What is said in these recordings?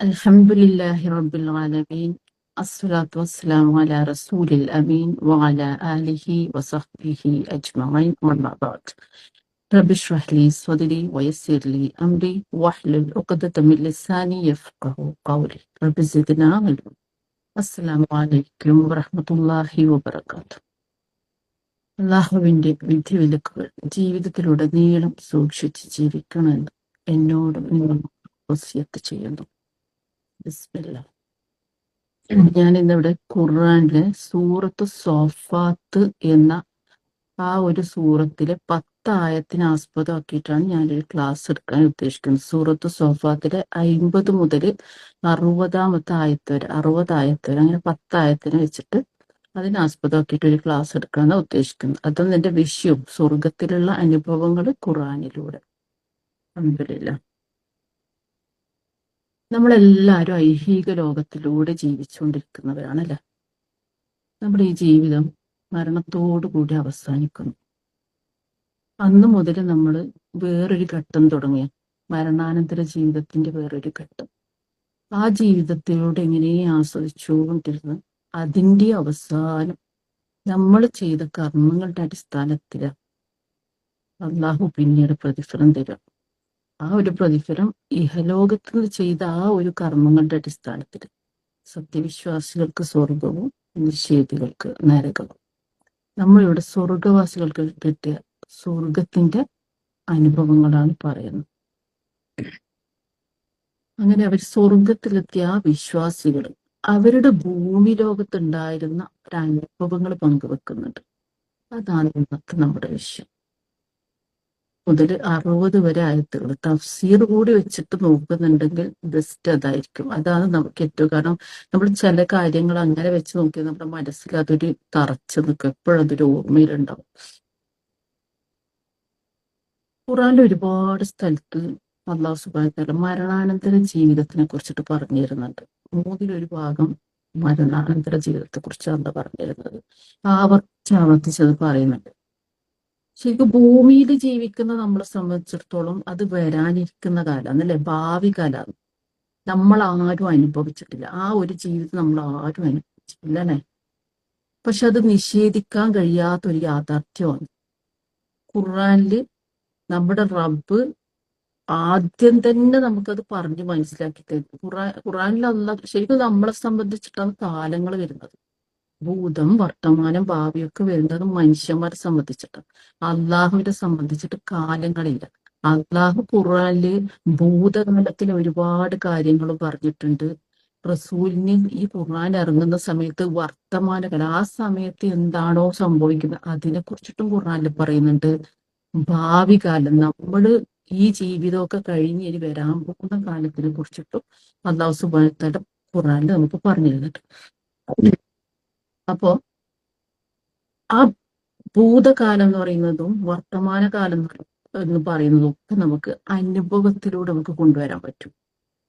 الحمد لله رب العالمين الصلاة والسلام على رسول الأمين وعلى آله وصحبه أجمعين وما بعد رب اشرح لي صدري ويسر لي أمري واحلل عقدة من لساني يفقه قولي رب زدنا علما السلام عليكم ورحمة الله وبركاته അള്ളാഹുവിന്റെ വിധിവിലക്കുകൾ ജീവിതത്തിലുടനീളം സൂക്ഷിച്ച് ജീവിക്കണമെന്ന് എന്നോടും നിങ്ങളും വസിയത്ത് ചെയ്യുന്നു ഞാൻ ഇന്നിവിടെ ഖുർആനിലെ സൂറത്ത് സോഫാത്ത് എന്ന ആ ഒരു സൂറത്തിലെ പത്തായത്തിന് ആസ്പദമാക്കിയിട്ടാണ് ഞാനൊരു ക്ലാസ് എടുക്കാൻ ഉദ്ദേശിക്കുന്നത്. സൂറത്ത് സോഫാത്തിലെ അയിമ്പത് മുതൽ അറുപതാമത്തെ ആയത്ത് വരെ അറുപത് ആയത്ത് വരെ അങ്ങനെ പത്തായത്തിന് വെച്ചിട്ട് അതിനെ ആസ്പദമാക്കിയിട്ട് ഒരു ക്ലാസ് എടുക്കാനാണ് ഉദ്ദേശിക്കുന്നത്. അതും എന്റെ വിഷയവും സ്വർഗത്തിലുള്ള അനുഭവങ്ങൾ ഖുർആനിലൂടെ. അൽഹംദുലില്ലാ. നമ്മളെല്ലാവരും ഐഹിക ലോകത്തിലൂടെ ജീവിച്ചുകൊണ്ടിരിക്കുന്നവരാണല്ലേ? നമ്മുടെ ഈ ജീവിതം മരണത്തോടു കൂടി അവസാനിക്കുന്നു. അന്ന് മുതൽ നമ്മൾ വേറൊരു ഘട്ടം തുടങ്ങിയ മരണാനന്തര ജീവിതത്തിന്റെ വേറൊരു ഘട്ടം. ആ ജീവിതത്തിലൂടെ എങ്ങനെ ആസ്വദിച്ചുകൊണ്ടിരുന്ന് അതിന്റെ അവസാനം നമ്മൾ ചെയ്ത കർമ്മങ്ങളുടെ അടിസ്ഥാനത്തിലാണ് അള്ളാഹു പിന്നീട് പ്രതിഫലം തരാം ആ ഒരു പ്രതിഫലം ഇഹലോകത്ത് നിന്ന് ചെയ്ത ആ ഒരു കർമ്മങ്ങളുടെ അടിസ്ഥാനത്തിൽ സത്യവിശ്വാസികൾക്ക് സ്വർഗവും നിഷേധികൾക്ക് നരകവും. നമ്മളിവിടെ സ്വർഗവാസികൾക്ക് കിട്ടിയ സ്വർഗത്തിന്റെ അനുഭവങ്ങളാണ് പറയുന്നത്. അങ്ങനെ അവർ സ്വർഗത്തിലെത്തിയ ആ വിശ്വാസികൾ അവരുടെ ഭൂമി ലോകത്തുണ്ടായിരുന്ന ഒരു അനുഭവങ്ങൾ പങ്കുവെക്കുന്നുണ്ട്. അതാണ് ഇന്നത്തെ നമ്മുടെ വിഷയം. മുതൽ അറുപത് വരെ ആയത്തുകൾ തഫ്സീർ കൂടി വെച്ചിട്ട് നോക്കുന്നുണ്ടെങ്കിൽ ബെസ്റ്റ് അതായിരിക്കും. അതാണ് നമുക്ക് ഏറ്റവും കാരണം നമ്മൾ ചില കാര്യങ്ങൾ അങ്ങനെ വെച്ച് നോക്കിയാൽ നമ്മുടെ മനസ്സിൽ അതൊരു തറച്ചു നിൽക്കും. എപ്പോഴും അതൊരു ഓർമ്മയിലുണ്ടാവും. ഖുറാൻ ഒരുപാട് സ്ഥലത്ത് അള്ളാഹു സുബാന മരണാനന്തര ജീവിതത്തിനെ കുറിച്ചിട്ട് പറഞ്ഞു തരുന്നുണ്ട് മൂന്നിലൊരു ഭാഗം മരണാനന്തര ജീവിതത്തെ കുറിച്ചാണ് പറഞ്ഞിരുന്നത് ആവർത്തിച്ച് ആവർത്തിച്ചത് പറയുന്നുണ്ട്. ശരിക്കും ഭൂമിയിൽ ജീവിക്കുന്ന നമ്മളെ സംബന്ധിച്ചിടത്തോളം അത് വരാനിരിക്കുന്ന കാലം അല്ലേ ഭാവി കാലമാണ് നമ്മൾ ആരും അനുഭവിച്ചിട്ടില്ല. ആ ഒരു ജീവിതം നമ്മൾ ആരും അനുഭവിച്ചിട്ടില്ല അല്ലേ? പക്ഷെ അത് നിഷേധിക്കാൻ കഴിയാത്ത ഒരു യാഥാർത്ഥ്യമാണ്. ഖുർആാനിൽ നമ്മുടെ റബ്ബ് ആദ്യം തന്നെ നമുക്കത് പറഞ്ഞ് മനസ്സിലാക്കി തരും. ഖുറാൻ ഖുറാനിൽ അല്ല ശരിക്കും നമ്മളെ സംബന്ധിച്ചിട്ടാണ് കാലങ്ങൾ വരുന്നത്. ഭൂതം വർത്തമാനം ഭാവിയൊക്കെ വരുന്നത് മനുഷ്യന്മാരെ സംബന്ധിച്ചിട്ട്. അള്ളാഹുവിനെ സംബന്ധിച്ചിട്ട് കാലങ്ങളില്ല. അള്ളാഹു ഖുറാനിൽ ഭൂതകാലത്തിൽ ഒരുപാട് കാര്യങ്ങൾ പറഞ്ഞിട്ടുണ്ട്. റസൂലിന് ഈ ഖുർആൻ ഇറങ്ങുന്ന സമയത്ത് വർത്തമാനകാലം ആ സമയത്ത് എന്താണോ സംഭവിക്കുന്നത് അതിനെ കുറിച്ചിട്ടും ഖുർആനിൽ പറയുന്നുണ്ട്. ഭാവി കാലം നമ്മൾ ഈ ജീവിതമൊക്കെ കഴിഞ്ഞ് ഇനി വരാൻ പോകുന്ന കാലത്തിനെ കുറിച്ചിട്ടും അള്ളാഹു സുബാനത്തയുടെ ഖുറാനിൽ നമുക്ക് പറഞ്ഞു തരുന്നുണ്ട് അപ്പോ ആ ഭൂതകാലം എന്ന് പറയുന്നതും വർത്തമാനകാലം എന്ന് പറയുന്നതും ഒക്കെ നമുക്ക് അനുഭവത്തിലൂടെ നമുക്ക് കൊണ്ടുവരാൻ പറ്റും.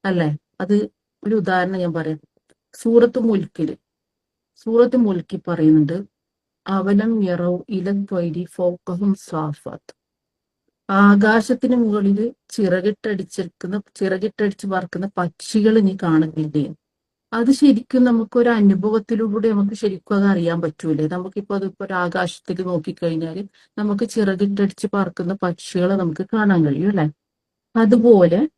അല്ലെ? അത് ഒരു ഉദാഹരണം ഞാൻ പറയാം. സൂറത്ത് മുൽക്കിൽ സൂറത്ത് മുൽക്കി പറയുന്നുണ്ട് അവലം യറവ് ഇലദ്വൈരി ഫോക്കഹും സ്വാഫാത്ത് ആകാശത്തിന് മുകളിൽ ചിറകിട്ടടിച്ചിരിക്കുന്ന ചിറകിട്ടടിച്ച് പറക്കുന്ന പക്ഷികൾ നീ കാണുന്നില്ലേ? അത് ശരിക്കും നമുക്കൊരു അനുഭവത്തിലൂടെ നമുക്ക് ശരിക്കും അത് അറിയാൻ പറ്റൂലേ? നമുക്കിപ്പോ അതിപ്പോ ഒരു ആകാശത്തിൽ നോക്കിക്കഴിഞ്ഞാൽ നമുക്ക് ചിറകിട്ടടിച്ച് പറക്കുന്ന പക്ഷികളെ നമുക്ക് കാണാൻ കഴിയും അല്ലെ? അതുപോലെ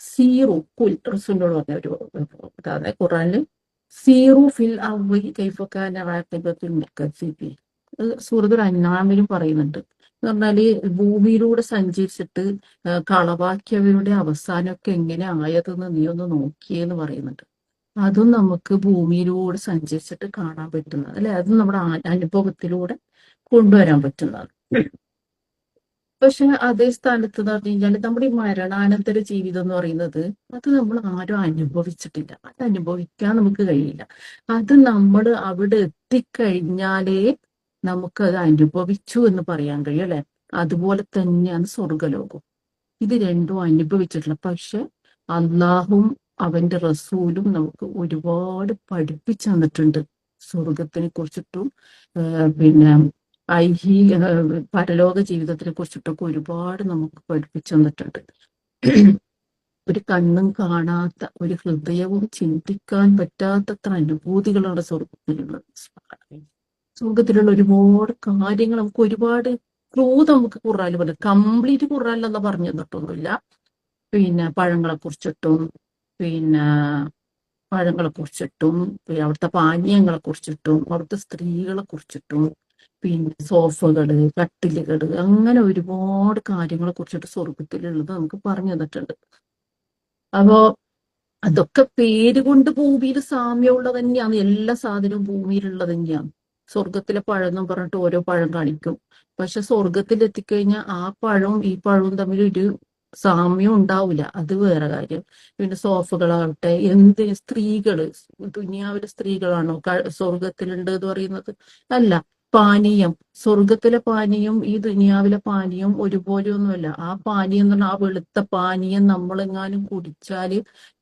സീറു കുൽ പറഞ്ഞ ഒരു അതായത് ഖുറാനിൽ. സീറു ഫിൽ അവി കൈഫക്കാനിബി സൂറത്തുൽ അന്നാമിലും പറയുന്നുണ്ട്. എന്ന് പറഞ്ഞാൽ ഭൂമിയിലൂടെ സഞ്ചരിച്ചിട്ട് കളവാക്കിയവരുടെ അവസാനമൊക്കെ എങ്ങനെ ആയതെന്ന് നീ ഒന്ന് നോക്കിയെന്ന് പറയുന്നുണ്ട്. അതും നമുക്ക് ഭൂമിയിലൂടെ സഞ്ചരിച്ചിട്ട് കാണാൻ പറ്റുന്നത് അല്ലെ? അതും നമ്മുടെ അനുഭവത്തിലൂടെ കൊണ്ടുവരാൻ പറ്റുന്നതാണ്. പക്ഷെ അതേ സ്ഥാനത്ത് എന്ന് പറഞ്ഞു കഴിഞ്ഞാൽ നമ്മുടെ ഈ മരണാനന്തര ജീവിതം എന്ന് പറയുന്നത് അത് നമ്മൾ ആരും അനുഭവിച്ചിട്ടില്ല. അത് അനുഭവിക്കാൻ നമുക്ക് കഴിയില്ല. അത് നമ്മൾ അവിടെ എത്തിക്കഴിഞ്ഞാലേ നമുക്ക് അത് അനുഭവിച്ചു എന്ന് പറയാൻ കഴിയും അല്ലെ? അതുപോലെ തന്നെയാണ് സ്വർഗലോകം ഇത് രണ്ടും അനുഭവിച്ചിട്ടില്ല. പക്ഷെ അള്ളാഹും അവന്റെ റസൂലും നമുക്ക് ഒരുപാട് പഠിപ്പിച്ചു തന്നിട്ടുണ്ട്. സ്വർഗത്തിനെ കുറിച്ചിട്ടും പിന്നെ ഐഹിക പരലോക ജീവിതത്തിനെ കുറിച്ചിട്ടൊക്കെ ഒരുപാട് നമുക്ക് പഠിപ്പിച്ചു തന്നിട്ടുണ്ട്. ഒരു കണ്ണും കാണാത്ത ഒരു ഹൃദയവും ചിന്തിക്കാൻ പറ്റാത്തത്ര അനുഭൂതികളാണ് സ്വർഗത്തിലുള്ളത് സ്വർഗത്തിലുള്ള ഒരുപാട് കാര്യങ്ങൾ നമുക്ക് ഒരുപാട് ക്ലൂ നമുക്ക് ഖുറാനിൽ പറഞ്ഞു കംപ്ലീറ്റ് ഖുറാനിലെന്ന് പറഞ്ഞു തന്നിട്ടൊന്നുമില്ല പിന്നെ പഴങ്ങളെ കുറിച്ചിട്ടും പിന്നെ പഴങ്ങളെ കുറിച്ചിട്ടും പിന്നെ അവിടുത്തെ പാനീയങ്ങളെ കുറിച്ചിട്ടും അവിടുത്തെ സ്ത്രീകളെ കുറിച്ചിട്ടും പിന്നെ സോഫകൾ കട്ടിലുകൾ അങ്ങനെ ഒരുപാട് കാര്യങ്ങളെ കുറിച്ചിട്ട് സ്വർഗത്തിലുള്ളത് നമുക്ക് പറഞ്ഞു തന്നിട്ടുണ്ട്. അപ്പോ അതൊക്കെ പേര് കൊണ്ട് ഭൂമിയിൽ സാമ്യമുള്ളത് തന്നെയാണ്. എല്ലാ സാധനവും ഭൂമിയിലുള്ളത് തന്നെയാണ്. സ്വർഗത്തിലെ പഴം എന്ന് പറഞ്ഞിട്ട് ഓരോ പഴം കാണിക്കും. പക്ഷെ സ്വർഗത്തിൽ എത്തിക്കഴിഞ്ഞാൽ ആ പഴവും ഈ പഴവും തമ്മിൽ ഒരു സാമ്യം ഉണ്ടാവില്ല അത് വേറെ കാര്യം. പിന്നെ സോഫുകളാവട്ടെ എന്ത് സ്ത്രീകൾ ദുനിയാവിലെ സ്ത്രീകളാണോ സ്വർഗത്തിലുണ്ട് എന്ന് പറയുന്നത്? അല്ല പാനീയം. സ്വർഗത്തിലെ പാനീയം ഈ ദുനിയാവിലെ പാനീയം ഒരുപോലെ ഒന്നുമല്ല ആ പാനീയം എന്ന് പറഞ്ഞാൽ ആ വെളുത്ത പാനീയം നമ്മളെങ്ങാനും കുടിച്ചാൽ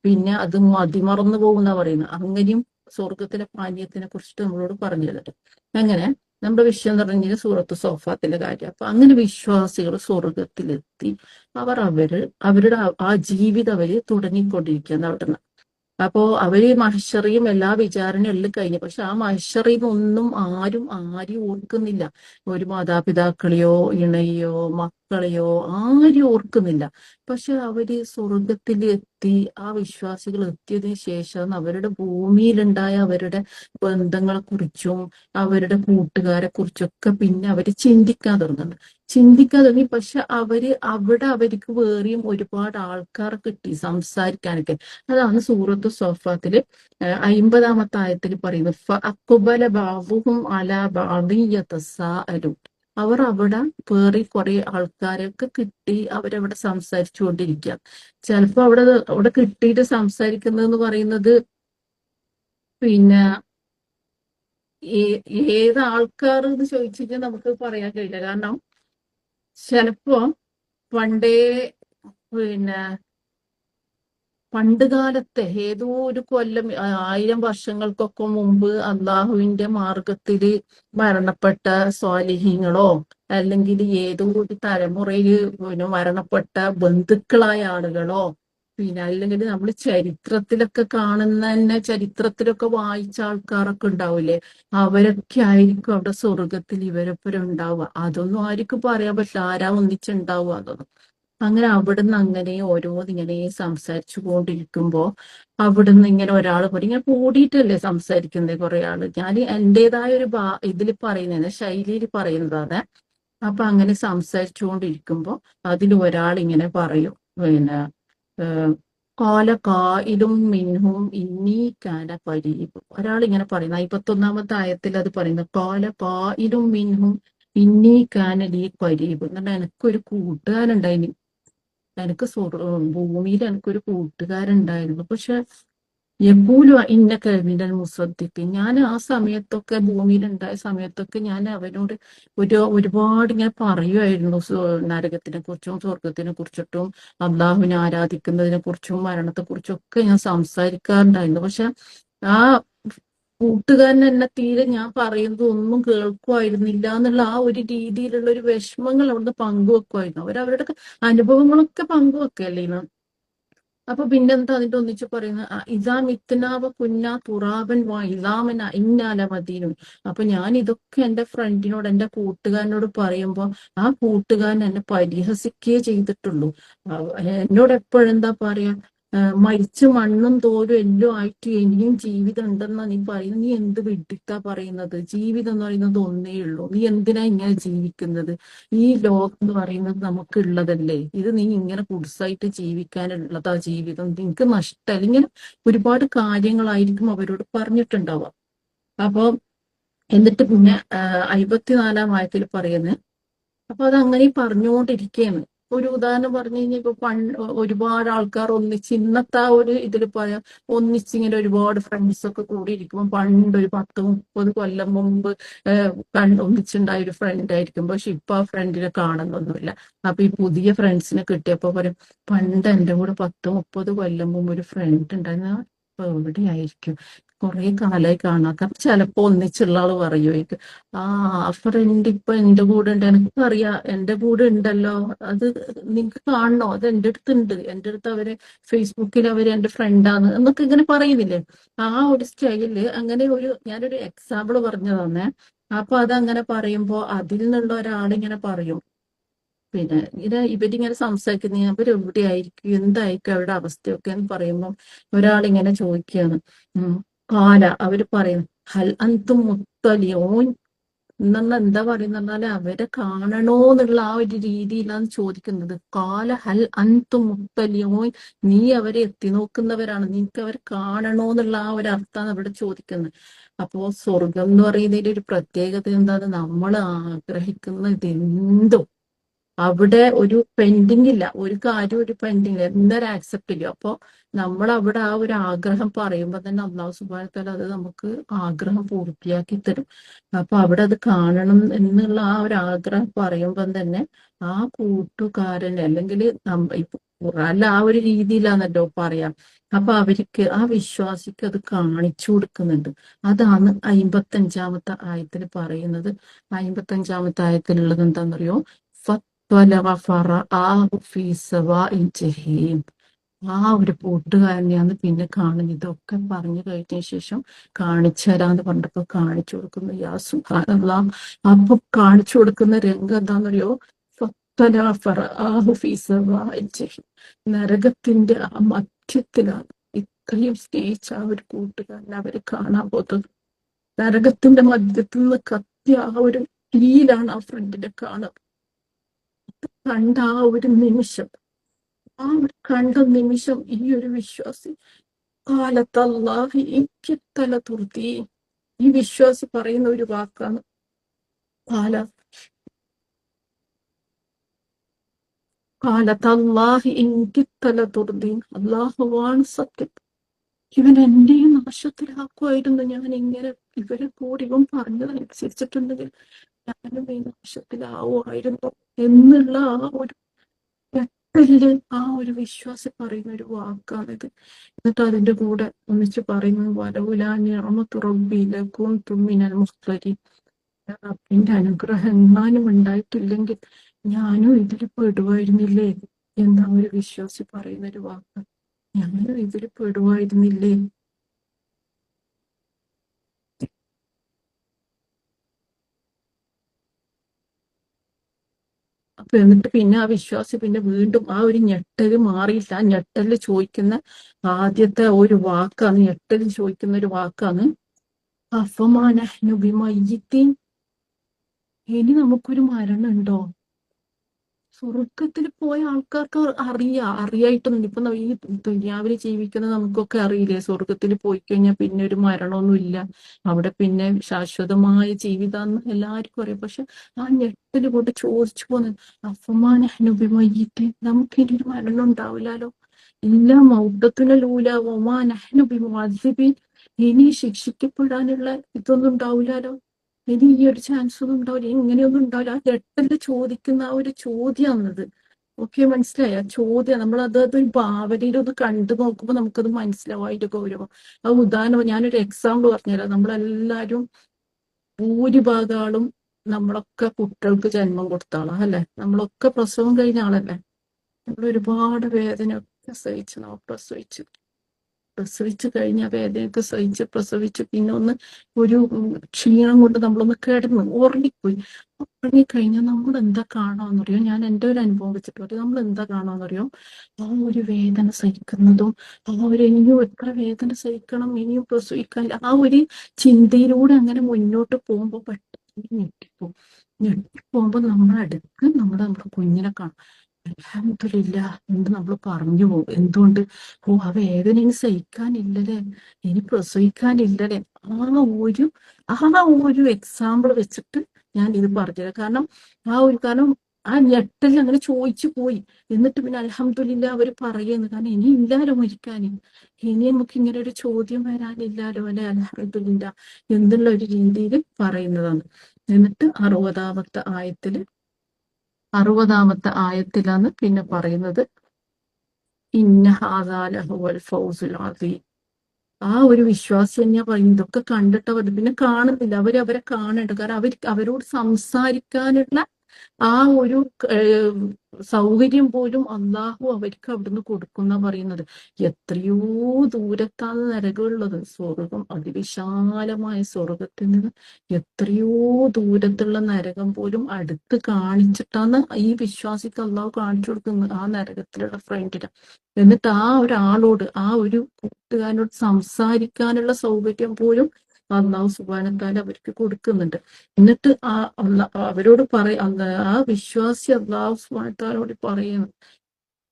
പിന്നെ അത് മതിമറന്നു പോകുന്ന പറയുന്നത്. അങ്ങനെയും സ്വർഗത്തിലെ പാനീയത്തിനെ കുറിച്ചിട്ട് നമ്മളോട് പറഞ്ഞു തന്നിട്ട് അങ്ങനെ നമ്മുടെ വിഷയം എന്ന് പറഞ്ഞാൽ സൂറത്ത് സോഫാത്തിന്റെ കാര്യം. അപ്പൊ അങ്ങനെ വിശ്വാസികൾ സ്വർഗത്തിലെത്തി അവർ അവർ അവരുടെ ആ- ആ ജീവിതം അവർ തുടങ്ങിക്കൊണ്ടിരിക്കുകയാണ് അവിടുന്ന്. അപ്പോ അവർ മഹഷറിയും എല്ലാ വിചാരണയും എല്ലാം കഴിഞ്ഞു. പക്ഷെ ആ മഹഷറിയിൽ ഒന്നും ആരും ആരും ഓർക്കുന്നില്ല. ഒരു മാതാപിതാക്കളെയോ ഇണയോ മക്കളെയോ ആരും ഓർക്കുന്നില്ല. പക്ഷെ അവർ സ്വർഗത്തിൽ എത്തി ആ വിശ്വാസികൾ എത്തിയതിനു ശേഷം അവരുടെ ഭൂമിയിലുണ്ടായ അവരുടെ ബന്ധങ്ങളെ കുറിച്ചും അവരുടെ കൂട്ടുകാരെ കുറിച്ചൊക്കെ പിന്നെ അവർ ചിന്തിക്കാൻ തുടങ്ങുന്നു. ചിന്തിക്കാൻ തുടങ്ങി. പക്ഷെ അവർ അവിടെ അവർക്ക് വേറെയും ഒരുപാട് ആൾക്കാർ കിട്ടി സംസാരിക്കാനൊക്കെ. അതാണ് സൂറത്ത് സോഫാത്തിൽ അയിമ്പതാമത്തെ ആയത്തിൽ പറയുന്നത് അക്കുബല ബാബുഹും അല ബാദിയതസാഅലു." അവർ അവിടെ കയറി കുറെ ആൾക്കാരൊക്കെ കിട്ടി അവരവിടെ സംസാരിച്ചു കൊണ്ടിരിക്കുക ചിലപ്പോ അവിടെ അവിടെ കിട്ടിയിട്ട് സംസാരിക്കുന്നതെന്ന് പറയുന്നത് പിന്നെ ഏത് ആൾക്കാർ എന്ന് ചോദിച്ചു കഴിഞ്ഞാൽ നമുക്ക് പറയാൻ കഴിയില്ല. കാരണം ചിലപ്പോ പണ്ടേ പിന്നെ പണ്ട് കാലത്തെ ഏതോ ഒരു കൊല്ലം ആയിരം വർഷങ്ങൾക്കൊക്കെ മുമ്പ് അള്ളാഹുവിന്റെ മാർഗത്തിൽ മരണപ്പെട്ട സ്വാലിഹീങ്ങളോ അല്ലെങ്കിൽ ഏതോ ഒരു തലമുറയിൽ പിന്നെ മരണപ്പെട്ട ബന്ധുക്കളായ ആളുകളോ പിന്നെ അല്ലെങ്കിൽ നമ്മൾ ചരിത്രത്തിലൊക്കെ കാണുന്ന തന്നെ ചരിത്രത്തിലൊക്കെ വായിച്ച ആൾക്കാരൊക്കെ ഉണ്ടാവില്ലേ? അവരൊക്കെ ആയിരിക്കും അവിടെ സ്വർഗത്തിൽ ഇവരൊപ്പം ഉണ്ടാവുക. അതൊന്നും ആർക്കും പറയാൻ പറ്റില്ല. ആരാ ഒന്നിച്ചുണ്ടാവുക അതൊന്നും. അങ്ങനെ അവിടുന്ന് അങ്ങനെ ഓരോന്നിങ്ങനെ സംസാരിച്ചു കൊണ്ടിരിക്കുമ്പോ അവിടുന്ന് ഇങ്ങനെ ഒരാൾ പറയും ഇങ്ങനെ കൂടിയിട്ടല്ലേ സംസാരിക്കുന്നത് കുറെ ആൾ. ഞാൻ എന്റെതായ ഒരു ഭാ ഇതിൽ പറയുന്നത് ശൈലിയിൽ പറയുന്നതാണ്. അപ്പൊ അങ്ങനെ സംസാരിച്ചു കൊണ്ടിരിക്കുമ്പോ അതിൽ ഒരാൾ ഇങ്ങനെ പറയും പിന്നെ കോല കായിലും മിൻഹും ഇന്നീ കാല പരീബ്. ഒരാൾ ഇങ്ങനെ പറയുന്നു. അയ്പത്തൊന്നാമത്തെ ആയത്തിൽ അത് പറയുന്നത് കോല കായിലും മിൻഹും ഇന്നീ കാന ലീ എന്നിട്ട് എനിക്കൊരു കൂട്ടുകാരുണ്ടായിനി എനിക്ക് ഭൂമിയിൽ എനിക്കൊരു കൂട്ടുകാരുണ്ടായിരുന്നു. പക്ഷെ എപ്പോഴും ഇന്ന കഴിഞ്ഞ മുസദ്ദിക്ക് ഞാൻ ആ സമയത്തൊക്കെ ഭൂമിയിൽ ഉണ്ടായ സമയത്തൊക്കെ ഞാൻ അവനോട് ഒരു ഒരുപാട് ഇങ്ങനെ പറയുമായിരുന്നു നരകത്തിനെ കുറിച്ചും സ്വർഗത്തിനെ കുറിച്ചിട്ടും അള്ളാഹുവിനെ ആരാധിക്കുന്നതിനെ കുറിച്ചും മരണത്തെ കുറിച്ചും ഒക്കെ ഞാൻ സംസാരിക്കാറുണ്ടായിരുന്നു. പക്ഷെ ആ കൂട്ടുകാരൻ എന്നെ തീരെ ഞാൻ പറയുന്നത് ഒന്നും കേൾക്കുമായിരുന്നില്ല എന്നുള്ള ആ ഒരു രീതിയിലുള്ള ഒരു വിഷമങ്ങൾ അവിടുന്ന് പങ്കുവെക്കുമായിരുന്നു അവർ അവരുടെ അനുഭവങ്ങളൊക്കെ പങ്കുവെക്കല്ലേ അപ്പൊ പിന്നെന്താ അതിന്റെ ഒന്നിച്ച് പറയുന്നത്? ഇതാ മിത്തനാവ കുന്ന തുറാബൻ വാ ഇതാമന ഇന്നാല മദീനു അപ്പൊ ഞാൻ ഇതൊക്കെ എന്റെ ഫ്രണ്ടിനോട് എന്റെ കൂട്ടുകാരനോട് പറയുമ്പോ ആ കൂട്ടുകാരൻ എന്നെ പരിഹസിക്കേ ചെയ്തിട്ടുള്ളൂ. എന്നോട് എപ്പോഴെന്താ പറയാ? മരിച്ച മണ്ണും തോരും എല്ലാം ആയിട്ട് ഇനിയും ജീവിതം ഉണ്ടെന്നാ നീ പറയുന്നത് നീ എന്ത് വിഡിത്താ പറയുന്നത്? ജീവിതം എന്ന് പറയുന്നത് ഒന്നേ ഉള്ളൂ. നീ എന്തിനാ ഇങ്ങനെ ജീവിക്കുന്നത്? ഈ ലോകം എന്ന് പറയുന്നത് നമുക്ക് ഉള്ളതല്ലേ ഇത് നീ ഇങ്ങനെ കുടിസായിട്ട് ജീവിക്കാനുള്ളതാ ജീവിതം. നിനക്ക് നഷ്ടമല്ല ഇങ്ങനെ ഒരുപാട് കാര്യങ്ങളായിരിക്കും അവരോട് പറഞ്ഞിട്ടുണ്ടാവുക. അപ്പൊ എന്നിട്ട് പിന്നെ അയ്പത്തിനാലാം ആയത്തിൽ പറയുന്നത് അപ്പൊ അത് അങ്ങനെ പറഞ്ഞുകൊണ്ടിരിക്കുകയാണ് ഒരു ഉദാഹരണം പറഞ്ഞു കഴിഞ്ഞാൽ ഇപ്പൊ പണ്ട് ഒരുപാട് ആൾക്കാർ ഒന്നിച്ച് ഇന്നത്തെ ആ ഒരു ഇതിൽ പറയാം ഒന്നിച്ചിങ്ങനെ ഒരുപാട് ഫ്രണ്ട്സ് ഒക്കെ കൂടി ഇരിക്കുമ്പോൾ പണ്ട് ഒരു പത്ത് മുപ്പത് കൊല്ലം മുമ്പ് ഒന്നിച്ചുണ്ടായ ഒരു ഫ്രണ്ട് ആയിരിക്കും. പക്ഷെ ഇപ്പൊ ആ ഫ്രണ്ടിനെ കാണുന്നൊന്നുമില്ല. അപ്പൊ ഈ പുതിയ ഫ്രണ്ട്സിനെ കിട്ടിയപ്പോ പറയും പണ്ട് എന്റെ കൂടെ പത്ത് മുപ്പത് കൊല്ലം മുമ്പ് ഒരു ഫ്രണ്ട് ഉണ്ടായിരുന്ന ഇപ്പൊ എവിടെയായിരിക്കും? കുറെ കാലമായി കാണാത്ത ചിലപ്പോ ഒന്നിച്ചുള്ള ആൾ പറയുമായിരിക്കും ആ ആ ഫ്രണ്ട് ഇപ്പൊ എന്റെ കൂടെ ഉണ്ട് എനിക്കറിയാം. എന്റെ കൂടെ ഉണ്ടല്ലോ അത് നിങ്ങക്ക് കാണണോ? അത് എന്റെ അടുത്ത് ഉണ്ട് എന്റെ അടുത്ത് അവർ ഫേസ്ബുക്കിൽ അവർ എന്റെ ഫ്രണ്ടാണ് എന്നൊക്കെ ഇങ്ങനെ പറയുന്നില്ലേ? ആ ഒരു സ്റ്റൈലിൽ അങ്ങനെ ഒരു ഞാനൊരു എക്സാമ്പിൾ പറഞ്ഞു തന്നെ. അപ്പൊ അതങ്ങനെ പറയുമ്പോ അതിൽ നിന്നുള്ള ഒരാളിങ്ങനെ പറയും. പിന്നെ ഇത് ഇവരിങ്ങനെ സംസാരിക്കുന്ന. അവർ എവിടെയായിരിക്കും? എന്തായിരിക്കും അവരുടെ അവസ്ഥയൊക്കെ എന്ന് പറയുമ്പോൾ ഒരാളിങ്ങനെ ചോദിക്കുകയാണ് കാല അവർ പറയും ഹൽ അന്തു മുത്തലിയോൻ എന്നുള്ള എന്താ പറയുന്ന അവരെ കാണണോന്നുള്ള ആ ഒരു രീതിയിലാണ് ചോദിക്കുന്നത്. കാല ഹൽ അന്തു മുത്തലിയോൻ നീ അവരെ എത്തി നോക്കുന്നവരാണ്. നിനക്ക് അവരെ കാണണോന്നുള്ള ആ ഒരു അർത്ഥമാണ് അവിടെ ചോദിക്കുന്നത്. അപ്പോ സ്വർഗം എന്ന് പറയുന്നതിന്റെ ഒരു പ്രത്യേകത എന്താണ് നമ്മൾ ആഗ്രഹിക്കുന്നത് എന്തും അവിടെ ഒരു പെൻഡിങ് ഇല്ല. ഒരു കാര്യം ഒരു പെൻഡിങ് ഇല്ല. എന്തൊരു ആക്സെപ്റ്റ് ഇല്ല? അപ്പൊ നമ്മൾ അവിടെ ആ ഒരു ആഗ്രഹം പറയുമ്പോൾ തന്നെ അള്ളാഹു സുബാനത്താൽ അത് നമുക്ക് ആഗ്രഹം പൂർത്തിയാക്കി തരും. അപ്പൊ അവിടെ അത് കാണണം എന്നുള്ള ആ ഒരു ആഗ്രഹം പറയുമ്പോൾ തന്നെ ആ കൂട്ടുകാരൻ അല്ലെങ്കിൽ ഖുറാനിൽ ആ ഒരു രീതിയിലാണല്ലോ പറയാം. അപ്പൊ അവർക്ക് ആ വിശ്വാസിക്ക് അത് കാണിച്ചു കൊടുക്കുന്നുണ്ട്. അതാണ് അമ്പത്തഞ്ചാമത്തെ ആയത്തിൽ പറയുന്നത്. അമ്പത്തഞ്ചാമത്തെ ആയത്തിലുള്ളത് എന്താണെന്നറിയോ ആ ഒരു കൂട്ടുകാരനെയാണ് പിന്നെ കാണുന്നത്. ഇതൊക്കെ പറഞ്ഞു കഴിഞ്ഞ ശേഷം കാണിച്ചു തരാന്ന് കാണിച്ചു കൊടുക്കുന്നു. യാസു അപ്പൊ കാണിച്ചു കൊടുക്കുന്ന രംഗം എന്താണെന്നറിയോ നരകത്തിന്റെ ആ മധ്യത്തിലാണ് ഇത്രയും സ്നേഹിച്ച ആ ഒരു കൂട്ടുകാരൻ അവർ കാണാൻ പോകുന്നത്. നരകത്തിന്റെ മധ്യത്തിൽ നിന്ന് കത്തിയ ആ ഒരു ഫീലാണ് ആ ഫ്രണ്ടിനെ കാണുക കണ്ട ആ ഒരു നിമിഷം ആ ഒരു കണ്ട നിമിഷം ഈ ഒരു വിശ്വാസി കാലത്തല്ല തുർത്തി ഈ വിശ്വാസി പറയുന്ന ഒരു വാക്കാണ് കാല. കാലത്തല്ലാഹി എനിക്ക് തല അള്ളാഹുവാണ് സത്യം. ഇവൻ എന്റെയും നാശത്തിലാക്കുമായിരുന്നു. ഞാൻ ഇങ്ങനെ ഇവരെ കൂടി ഇവൻ പറഞ്ഞതനുസരിച്ചിട്ടുണ്ടെങ്കിൽ ഞാനും ഈ നാശത്തിലാവുമായിരുന്നു എന്നുള്ള ആ ഒരു ആ ഒരു വിശ്വാസം പറയുന്ന ഒരു വാക്കാണിത് എന്നിട്ട് അതിന്റെ കൂടെ ഒന്നിച്ച് പറയുന്നത് വലവുലാഞ്ഞറബിലക്കും തുമ്മിനൽ മുസ്തരി റബ്ബിന്റെ അനുഗ്രഹം എങ്ങാനും ഉണ്ടായിട്ടില്ലെങ്കിൽ ഞാനും ഇതിൽ പെടുവായിരുന്നില്ലേ എന്ന ഒരു വിശ്വാസി പറയുന്ന ഒരു വാക്ക്. ഞാനും ഇതിൽ പെടുവായിരുന്നില്ലേ എന്നിട്ട് പിന്നെ ആ വിശ്വാസി പിന്നെ വീണ്ടും ആ ഒരു ഞെട്ടൽ മാറിയില്ല. ആ ഞെട്ടൽ ചോദിക്കുന്ന ആദ്യത്തെ ഒരു വാക്കാണ് ഞെട്ടൽ ചോദിക്കുന്ന ഒരു വാക്കാണ് അഫമാനഹ്നുബിമയ്യത്തിൻ ഇനി നമുക്കൊരു മരണം ഉണ്ടോ സ്വർഗത്തിൽ പോയ ആൾക്കാർക്ക് അറിയാ അറിയായിട്ടൊന്നും ഇപ്പൊ ഈ ദുനിയാവിൽ ജീവിക്കുന്ന നമുക്കൊക്കെ അറിയില്ലേ? സ്വർഗത്തിൽ പോയി കഴിഞ്ഞാൽ പിന്നെ ഒരു മരണമൊന്നുമില്ല അവിടെ പിന്നെ ശാശ്വതമായ ജീവിതം എല്ലാവർക്കും അറിയാം. പക്ഷെ ആ ഞെട്ടിൽ കൊണ്ട് ചോദിച്ചു പോന്ന് അഫമാന അനുഭവമായിട്ട് നമുക്ക് ഇനി ഒരു മരണം ഉണ്ടാവില്ലല്ലോ. ഇല്ല മൗഡത്തിലെ ലൂല ഒമാൻ അഹ്നുബിൻ ഇനി ശിക്ഷിക്കപ്പെടാനുള്ള ഇതൊന്നും ഉണ്ടാവില്ലല്ലോ. ഇനി ഈ ഒരു ചാൻസ് ഒന്നും ഉണ്ടാവില്ല. ഇങ്ങനെയൊന്നും ഉണ്ടാവില്ല. ആ ഞെട്ടൽ ചോദിക്കുന്ന ആ ഒരു ചോദ്യമാണത്. ഓക്കെ മനസ്സിലായ? ചോദ്യം. നമ്മൾ അത് അത് ഭാവനയിൽ ഒന്ന് കണ്ടു നോക്കുമ്പോൾ നമുക്കത് മനസ്സിലാവും അതിന്റെ ഗൗരവം. അത് ഉദാഹരണം ഞാനൊരു എക്സാമ്പിൾ പറഞ്ഞുതരാം. നമ്മളെല്ലാരും ഭൂരിഭാഗം ആളും നമ്മളൊക്കെ കുട്ടികൾക്ക് ജന്മം കൊടുത്ത ആളാ അല്ലെ? നമ്മളൊക്കെ പ്രസവം കഴിഞ്ഞ ആളല്ലേ? നമ്മൾ ഒരുപാട് വേദനയൊക്കെ സഹിച്ച് നമ്മൾ പ്രസവിച്ചു. പ്രസവിച്ചു കഴിഞ്ഞ വേദനയൊക്കെ സഹിച്ച് പ്രസവിച്ച്. പിന്നെ ഒന്ന് ഒരു ക്ഷീണം കൊണ്ട് നമ്മളൊന്ന് കിടന്ന് ഉറങ്ങിപ്പോയി. ഉറങ്ങിക്കഴിഞ്ഞാൽ നമ്മൾ എന്താ കാണാമെന്നറിയോ ഞാൻ എന്റെ ഒരു അനുഭവം വെച്ചിട്ട് പറയും നമ്മൾ എന്താ കാണാമെന്നറിയോ ആ ഒരു വേദന സഹിക്കുന്നതും ആ ഒരു ഇനിയും എത്ര വേദന സഹിക്കണം ഇനിയും പ്രസവിക്കാൻ ആ ഒരു ചിന്തയിലൂടെ അങ്ങനെ മുന്നോട്ട് പോകുമ്പോൾ പെട്ടെന്ന് ഞെട്ടിപ്പോവും. ഞെട്ടിപ്പോകുമ്പോൾ നമ്മുടെ നമ്മുടെ കുഞ്ഞിനെ കാണും. അലഹമില്ല എന്ത് നമ്മൾ പറഞ്ഞു പോകും. എന്തുകൊണ്ട്? ഓ ആ വേദന ഇനി സഹിക്കാനില്ലല്ലേ? ഇനി പ്രസവിക്കാനില്ലല്ലേ? ആ ഒരു ആ ഒരു എക്സാമ്പിൾ വെച്ചിട്ട് ഞാൻ ഇത് പറഞ്ഞുതരാം. കാരണം ആ ഒരു കാരണം ആ ഞെട്ടൽ അങ്ങനെ ചോദിച്ചു പോയി. എന്നിട്ട് പിന്നെ അലഹമില്ല അവർ പറയുന്നു കാരണം ഇനി ഇല്ലാലോ മരിക്കാൻ? ഇനി നമുക്ക് ഇങ്ങനെ ഒരു ചോദ്യം വരാനില്ലാലോ അല്ലെ? അലഹമില്ല എന്നുള്ള ഒരു രീതിയിൽ പറയുന്നതാണ്. എന്നിട്ട് അറുപതാമത്തെ ആയത്തിൽ അറുപതാമത്തെ ആയത്തിലാണ് പിന്നെ പറയുന്നത്. ആ ഒരു വിശ്വാസി തന്നെയാ പറയും ഇതൊക്കെ കണ്ടിട്ട് അവർ പിന്നെ കാണുന്നില്ല. അവർ അവരെ കാണണ്ട. കാരണം അവർ അവരോട് സംസാരിക്കാനുള്ള ആ ഒരു സൗകര്യം പോലും അള്ളാഹു അവർക്ക് അവിടുന്ന് കൊടുക്കുന്ന പറയുന്നത്. എത്രയോ ദൂരത്താണ് നരകമുള്ളത്. സ്വർഗം അതിവിശാലമായ സ്വർഗത്തിൽ നിന്ന് എത്രയോ ദൂരത്തുള്ള നരകം പോലും അടുത്ത് കാണിച്ചിട്ടാണ് ഈ വിശ്വാസിക്ക് അള്ളാഹു കാണിച്ചു കൊടുക്കുന്നത്. ആ നരകത്തിലുള്ള ഫ്രണ്ടിന്. എന്നിട്ട് ആ ഒരാളോട് ആ ഒരു കൂട്ടുകാരനോട് സംസാരിക്കാനുള്ള സൗകര്യം പോലും അള്ളാഹു സുബാനത്താൽ അവർക്ക് കൊടുക്കുന്നുണ്ട്. എന്നിട്ട് ആ അള്ള അവരോട് പറയ ആ വിശ്വാസി അള്ളാഹു സുബാനത്താലോട് പറയുന്നു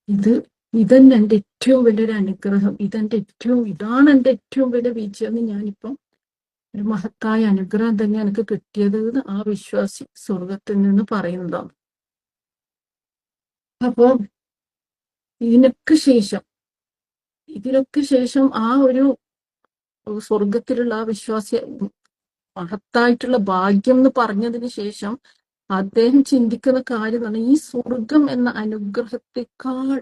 ഇത് ഇതന്നെ എന്റെ ഏറ്റവും വലിയൊരു അനുഗ്രഹം ഇതെന്റെ ഏറ്റവും ഇതാണ് എന്റെ ഏറ്റവും വലിയ വിജയം ഞാനിപ്പം ഒരു മഹത്തായ അനുഗ്രഹം തന്നെ എനിക്ക് കിട്ടിയത് എന്ന് ആ വിശ്വാസി സ്വർഗത്തിൽ നിന്ന് പറയുന്നതാണ്. അപ്പൊ ഇതിനൊക്കെ ശേഷം ഇതിനൊക്കെ ശേഷം ആ ഒരു സ്വർഗത്തിലുള്ള ആ വിശ്വാസി മഹത്തായിട്ടുള്ള ഭാഗ്യം എന്ന് പറഞ്ഞതിന് ശേഷം അദ്ദേഹം ചിന്തിക്കുന്ന കാര്യം എന്ന് ഈ സ്വർഗം എന്ന അനുഗ്രഹത്തെക്കാൾ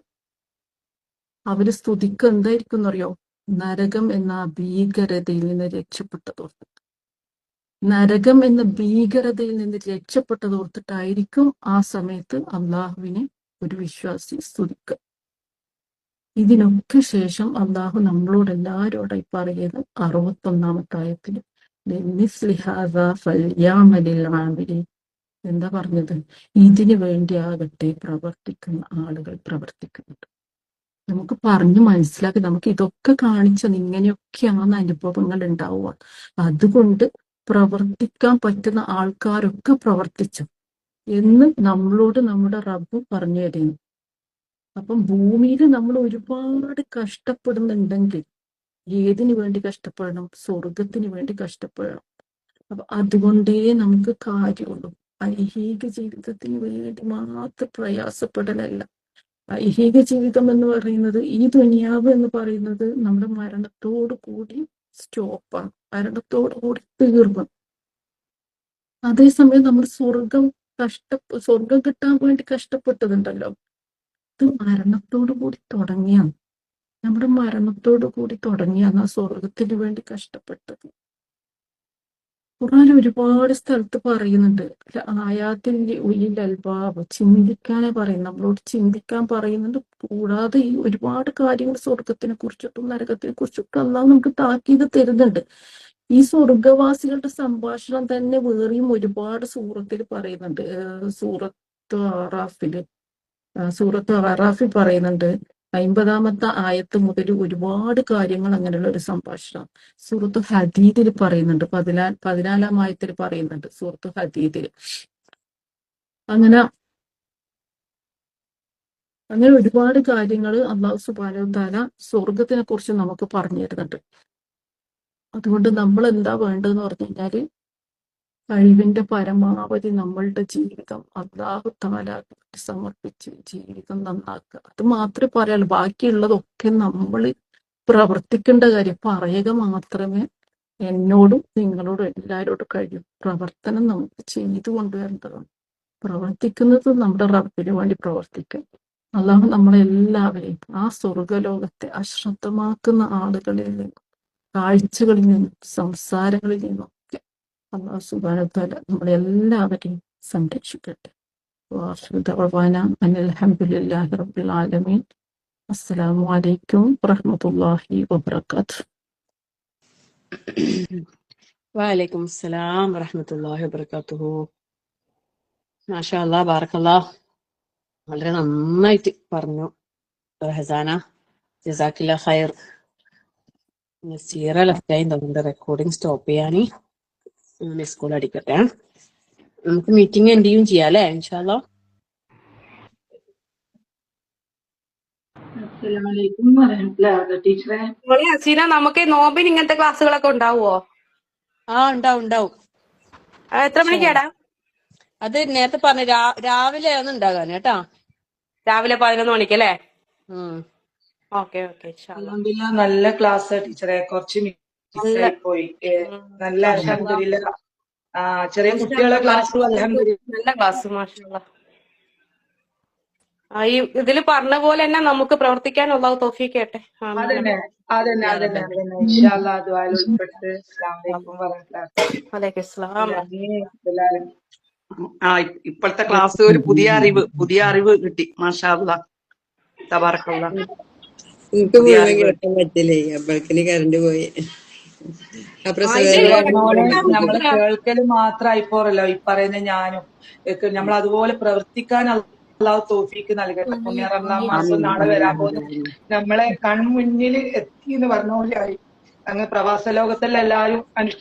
അവർ സ്തുതിക്കുക എന്തായിരിക്കും എന്നറിയോ നരകം എന്ന ഭീകരതയിൽ നിന്ന് രക്ഷപ്പെട്ടതോർത്ത്. നരകം എന്ന ഭീകരതയിൽ നിന്ന് രക്ഷപ്പെട്ടതോർത്തിട്ടായിരിക്കും ആ സമയത്ത് അള്ളാഹുവിനെ ഒരു വിശ്വാസി സ്തുതിക്കുക ഇതിനൊക്കെ ശേഷം അള്ളാഹു നമ്മളോട് എല്ലാവരോടായി പറയുന്നത് അറുപത്തൊന്നാമത്തെ ആയത്തിൽ എന്താ പറഞ്ഞത്? ഇതിനു വേണ്ടി ആകട്ടെ പ്രവർത്തിക്കുന്ന ആളുകൾ പ്രവർത്തിക്കുന്നുണ്ട്. നമുക്ക് പറഞ്ഞു മനസ്സിലാക്കി നമുക്ക് ഇതൊക്കെ കാണിച്ചത് ഇങ്ങനെയൊക്കെയാണ് അനുഭവങ്ങൾ ഉണ്ടാവുക. അതുകൊണ്ട് പ്രവർത്തിക്കാൻ പറ്റുന്ന ആൾക്കാരൊക്കെ പ്രവർത്തിച്ചു എന്ന് നമ്മളോട് നമ്മുടെ റബ്ബ് പറഞ്ഞു തരുന്നു. അപ്പം ഭൂമിയിൽ നമ്മൾ ഒരുപാട് കഷ്ടപ്പെടുന്നുണ്ടെങ്കിൽ ഏതിനു വേണ്ടി കഷ്ടപ്പെടണം? സ്വർഗത്തിന് വേണ്ടി കഷ്ടപ്പെടണം. അപ്പൊ അതുകൊണ്ടേ നമുക്ക് കാര്യമുള്ളൂ. ഐഹിക ജീവിതത്തിന് വേണ്ടി മാത്രം പ്രയാസപ്പെടലല്ല. ഐഹിക ജീവിതം എന്ന് പറയുന്നത് ഈ ദുനിയാവ് എന്ന് പറയുന്നത് നമ്മുടെ മരണത്തോട് കൂടി സ്റ്റോപ്പാണ്. മരണത്തോട് കൂടി തീർന്നു. അതേസമയം നമ്മൾ സ്വർഗം കഷ്ട സ്വർഗം കിട്ടാൻ വേണ്ടി കഷ്ടപ്പെട്ടതുണ്ടല്ലോ. ഇത് മരണത്തോടു കൂടി തുടങ്ങിയാണ്. നമ്മുടെ മരണത്തോടു കൂടി തുടങ്ങിയാണ് ആ സ്വർഗത്തിന് വേണ്ടി കഷ്ടപ്പെട്ടത്. ഖുർആൻ ഒരുപാട് സ്ഥലത്ത് പറയുന്നുണ്ട് ആയാത്തിന്റെ ഉയിൽ അൽബാബ് ചിന്തിക്കാനേ പറയും നമ്മളോട് ചിന്തിക്കാൻ പറയുന്നുണ്ട്. കൂടാതെ ഈ ഒരുപാട് കാര്യങ്ങൾ സ്വർഗത്തിനെ കുറിച്ചിട്ടും നരകത്തിനെ കുറിച്ചിട്ടും അല്ലാതെ നമുക്ക് താക്കീത് തരുന്നുണ്ട്. ഈ സ്വർഗവാസികളുടെ സംഭാഷണം തന്നെ വേറെയും ഒരുപാട് സൂറത്തിൽ പറയുന്നുണ്ട്. സൂറത്ത് ആറാഫിൽ സൂറത്ത് അറാഫി പറയുന്നുണ്ട് അമ്പതാമത്തെ ആയത്ത് മുതൽ ഒരുപാട് കാര്യങ്ങൾ അങ്ങനെയുള്ള ഒരു സംഭാഷണം. സൂറത്ത് ഹദീദിൽ പറയുന്നുണ്ട് പതിനാ പതിനാലാം ആയത്തിൽ പറയുന്നുണ്ട് സൂറത്ത് ഹദീദിൽ. അങ്ങനെ അങ്ങനെ ഒരുപാട് കാര്യങ്ങൾ അള്ളാഹു സുബാനോ താല സ്വർഗത്തിനെ കുറിച്ച് നമുക്ക് പറഞ്ഞു തരുന്നുണ്ട്. അതുകൊണ്ട് നമ്മൾ എന്താ വേണ്ടതെന്ന് പറഞ്ഞു കഴിഞ്ഞാൽ കഴിവിന്റെ പരമാവധി നമ്മളുടെ ജീവിതം അള്ളാഹു സമർപ്പിച്ച് ജീവിതം നന്നാക്കുക. അത് മാത്രമേ പറയാനുള്ളൂ. ബാക്കിയുള്ളതൊക്കെ നമ്മൾ പ്രവർത്തിക്കേണ്ട കാര്യം. പറയുക മാത്രമേ എന്നോടും നിങ്ങളോടും എല്ലാവരോടും കഴിയും. പ്രവർത്തനം നമുക്ക് ചെയ്തു കൊണ്ടുവരേണ്ടതാണ്. പ്രവർത്തിക്കുന്നത് നമ്മുടെ റബ്ബിന് വേണ്ടി പ്രവർത്തിക്കുക. അള്ളാഹു നമ്മളെല്ലാവരെയും ആ സ്വർഗലോകത്തെ അശ്രദ്ധമാക്കുന്ന ആളുകളിൽ നിന്നും കാഴ്ചകളിൽ നിന്നും സംസാരങ്ങളിൽ നിന്നൊക്കെ അള്ളാഹു സുബാനത്താല നമ്മളെല്ലാവരെയും സംരക്ഷിക്കട്ടെ വാഹിദ് ദഅവാന അനിൽ ഹംദുലില്ലാഹി റബ്ബിൽ ആലമീൻ അസ്സലാമു അലൈക്കും വറഹ്മത്തുള്ളാഹി വബറകാതുഹു വലൈക്കും അസ്സലാം വറഹമത്തല്ലാഹി വബർക്കാത്തുഹു മാഷാ അല്ലാ ബാറക്കല്ലാ വളരെ നന്നായിട്ട് പറഞ്ഞു ഹസാന ജസാക്കില്ല ഖൈർ നസീറ ലെഫ്റ്റായി തോന്നുന്നുണ്ട് റെക്കോർഡിംഗ് സ്റ്റോപ്പ് ചെയ്യാൻ സ്കൂൾ അടിക്കട്ടെ. നമുക്ക് മീറ്റിംഗ് എന്ത് ചെയ്യും ചെയ്യാം അല്ലേ ഇൻഷാല്ലോ അസീന നമുക്ക് നോബിൻ ഇങ്ങനത്തെ ക്ലാസ്സുകളൊക്കെ ഉണ്ടാവുമോ ആ ഉണ്ടാവും ഉണ്ടാവും. എത്ര മണിക്കാടാ? അത് നേരത്തെ പറഞ്ഞു രാവിലെ ആണ് ഉണ്ടാകാൻ കേട്ടാ? രാവിലെ പതിനൊന്ന് മണിക്ക് അല്ലേ ഓക്കെ ഓക്കെ നല്ല ക്ലാസ് ടീച്ചറെ. കുറച്ച് പോയി നല്ല ചെറിയ കുട്ടികളെ നല്ല ക്ലാസ് മാഷാ ആ, ഈ ഇതിൽ പറഞ്ഞ പോലെ തന്നെ നമുക്ക് പ്രവർത്തിക്കാനുള്ള അള്ളാഹു തോഫീക്ക് കേട്ടെ. ആമീൻ. അതന്നെ അതന്നെ അതന്നെ അതന്നെ. ഇൻഷാല്ലാ ദ്വായിൽ ഉൾപ്പെട്ട് അസ്സലാമു അലൈക്കും വറഹ്മത്തുള്ളാഹി വലൈക്കും അസ്സലാം ആമീൻ എല്ലാവരും ആ ഇപ്പോഴത്തെ ക്ലാസ് ഒരു പുതിയ അറിവ് പുതിയ അറിവ് കിട്ടി മാഷാ തബാറക്കുള്ള എനിക്ക് മുഴുവൻ പറ്റില്ലേ? അപ്പോഴേക്കിന് കറണ്ട് പോയി. നമ്മൾ കേൾക്കൽ മാത്രമായി പോറല്ലോ ഈ പറയുന്ന ഞാനും നമ്മൾ അതുപോലെ പ്രവർത്തിക്കാൻ അള്ളാഹു തോഫിക്ക് നൽകട്ടെ. പുണ്യ റമദാൻ മാസം നാളെ വരാൻ പോകുന്നു. നമ്മളെ കൺമുന്നിൽ എത്തി എന്ന് പറഞ്ഞ പോലെ ആയി. അങ്ങ് പ്രവാസ ലോകത്തിലെല്ലാരും അനുഷ്ഠിച്ചു